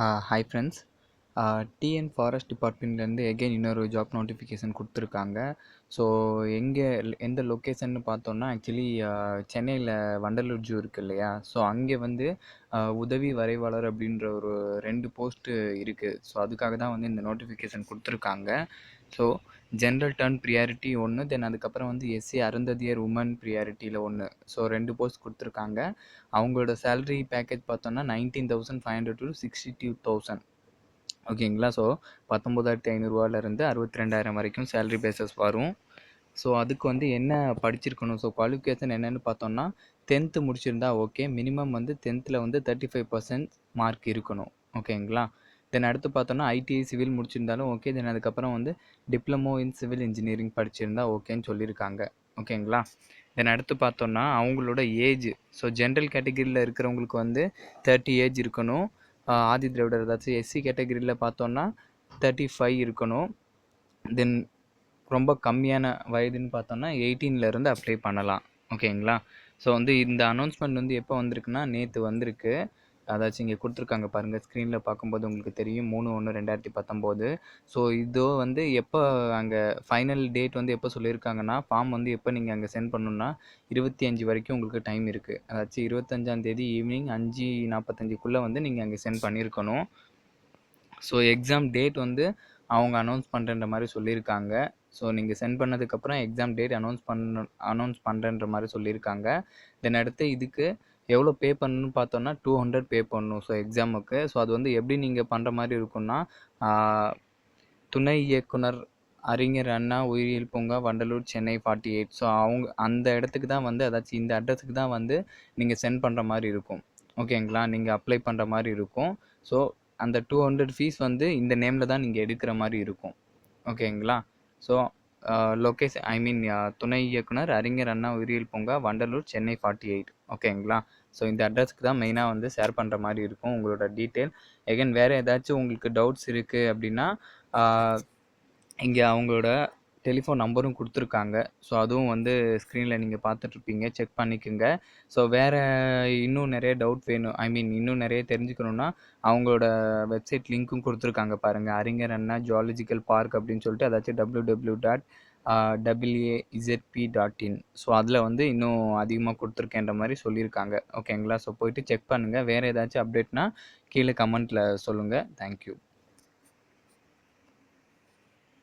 Uh, hi friends. TN forest டிபார்ட்மெண்ட்லேருந்து again இன்னொரு job notification கொடுத்துருக்காங்க. ஸோ எங்கே எந்த லொக்கேஷன்னு பார்த்தோன்னா ஆக்சுவலி சென்னையில் வண்டலூர் ஜூ இருக்கு இல்லையா? ஸோ அங்கே வந்து உதவி வரைவாளர் அப்படின்ற ஒரு ரெண்டு போஸ்ட்டு இருக்குது ஸோ அதுக்காக தான் வந்து இந்த நோட்டிஃபிகேஷன் கொடுத்துருக்காங்க. ஸோ ஜென்ரல் டர்ன் ப்ரியாரிட்டி ஒன்று தென் அதுக்கப்புறம் வந்து எஸ்சி அருந்ததியர் உமன் ப்ரியாரிட்டியில் ஒன்று ஸோ ரெண்டு போஸ்ட் கொடுத்துருக்காங்க. அவங்களோட சேலரி பேக்கேஜ் பார்த்தோன்னா nineteen thousand five hundred to sixty two thousand ஓகேங்களா? ஸோ பத்தொம்போதாயிரத்தி ஐநூறுரூவாலேருந்து அறுபத்தி ரெண்டாயிரம் வரைக்கும் சேலரி பேசஸ் வரும். ஸோ அதுக்கு வந்து என்ன படிச்சிருக்கணும்? ஸோ குவாலிஃபிகேஷன் என்னென்னு பார்த்தோம்னா டென்த்து முடிச்சிருந்தா ஓகே மினிமம் வந்து டென்த்தில் வந்து தேர்ட்டி ஃபைவ் பர்சன்ட் மார்க் இருக்கணும். ஓகேங்களா? தென் அடுத்து பார்த்தோன்னா ஐடிஐ சிவில் முடிச்சிருந்தாலும் ஓகே தென் அதுக்கப்புறம் வந்து டிப்ளமோ இன் சிவில் இன்ஜினியரிங் படிச்சிருந்தா ஓகேன்னு சொல்லியிருக்காங்க. ஓகேங்களா? தென் அடுத்து பார்த்தோன்னா அவங்களோட ஏஜ் ஸோ ஜென்ரல் கேட்டகரியில் இருக்கிறவங்களுக்கு வந்து தேர்ட்டி ஏஜ் இருக்கணும். ஆதி திராவிடர் ஏதாச்சும் எஸ்சி கேட்டகரியில் பார்த்தோன்னா தேர்ட்டி ஃபைவ் இருக்கணும். தென் ரொம்ப கம்மியான வயதுன்னு பார்த்தோன்னா 18 ல இருந்து அப்ளை பண்ணலாம். ஓகேங்களா ஸோ வந்து இந்த அனௌன்ஸ்மெண்ட் வந்து எப்போ வந்திருக்குன்னா நேற்று வந்திருக்கு. அதாச்சும் இங்கே கொடுத்துருக்காங்க பாருங்கள் ஸ்க்ரீனில் பார்க்கும்போது உங்களுக்கு தெரியும். மூணு ஒன்று ரெண்டாயிரத்தி பத்தொம்போது ஸோ இதோ வந்து எப்போ அங்கே ஃபைனல் டேட் வந்து எப்போ சொல்லியிருக்காங்கன்னா ஃபார்ம் வந்து எப்போ நீங்கள் அங்கே சென்ட் பண்ணணுன்னா இருபத்தி அஞ்சு வரைக்கும் உங்களுக்கு டைம் இருக்குது அதாச்சும் இருபத்தஞ்சாம் தேதி ஈவினிங் அஞ்சு நாற்பத்தஞ்சுக்குள்ளே வந்து நீங்கள் அங்கே சென்ட் பண்ணியிருக்கணும் ஸோ எக்ஸாம் டேட் வந்து அவங்க அனௌன்ஸ் பண்ணுறன்ற மாதிரி சொல்லியிருக்காங்க ஸோ நீங்கள் சென்ட் பண்ணதுக்கப்புறம் எக்ஸாம் டேட் அனௌன்ஸ் பண்ண அனௌன்ஸ் பண்ணுறன்ற மாதிரி சொல்லியிருக்காங்க தென் அடுத்து இதுக்கு எவ்வளோ பே பண்ணணும்னு பார்த்தோன்னா டூ ஹண்ட்ரட் பே பண்ணணும் ஸோ எக்ஸாமுக்கு ஸோ அது வந்து எப்படி நீங்கள் பண்ணுற மாதிரி இருக்கும்னா துணை இயக்குனர் அறிஞர் அண்ணா உயிரியல் பூங்கா Vandalur Chennai forty eight so அவங்க அந்த இடத்துக்கு தான் வந்து அதாச்சும் இந்த அட்ரஸுக்கு தான் வந்து நீங்கள் சென்ட் பண்ணுற மாதிரி இருக்கும். ஓகேங்களா? நீங்கள் அப்ளை பண்ணுற மாதிரி இருக்கும். ஸோ அந்த டூ ஹண்ட்ரட் ஃபீஸ் வந்து இந்த நேமில் தான் நீங்கள் எடுக்கிற மாதிரி இருக்கும். ஓகேங்களா? ஸோ லொக்கேஷன் ஐ மீன் துணை இயக்குனர் அறிஞர் அண்ணா உயிரியல் பூங்கா வண்டலூர் சென்னை ஃபார்ட்டி எயிட் ஓகேங்களா? ஸோ இந்த அட்ரஸ்க்கு தான் மெயினாக வந்து ஷேர் பண்ணுற மாதிரி இருக்கும் உங்களோட டீட்டெயில் எகைன் வேறு ஏதாச்சும் உங்களுக்கு டவுட்ஸ் இருக்குது அப்படின்னா இங்கே அவங்களோட டெலிஃபோன் நம்பரும் கொடுத்துருக்காங்க. ஸோ அதுவும் வந்து ஸ்க்ரீனில் நீங்கள் பார்த்துட்ருப்பீங்க செக் பண்ணிக்கோங்க. ஸோ வேறு இன்னும் நிறைய டவுட் வேணும். ஐ மீன் இன்னும் நிறைய தெரிஞ்சுக்கணுன்னா அவங்களோட வெப்சைட் லிங்க்கும் கொடுத்துருக்காங்க பாருங்கள் அறிஞர் அண்ணா ஜுவாலஜிக்கல் பார்க் அப்படின்னு சொல்லிட்டு அதாச்சும் W W dot WAEZP dot in so அதில் வந்து இன்னும் அதிகமாக கொடுத்துருக்கேன்ற மாதிரி சொல்லியிருக்காங்க ஓகேங்களா ஸோ போயிட்டு செக் பண்ணுங்கள் வேறு ஏதாச்சும் அப்டேட்னா கீழே கமெண்ட்டில் சொல்லுங்கள் தேங்க்யூ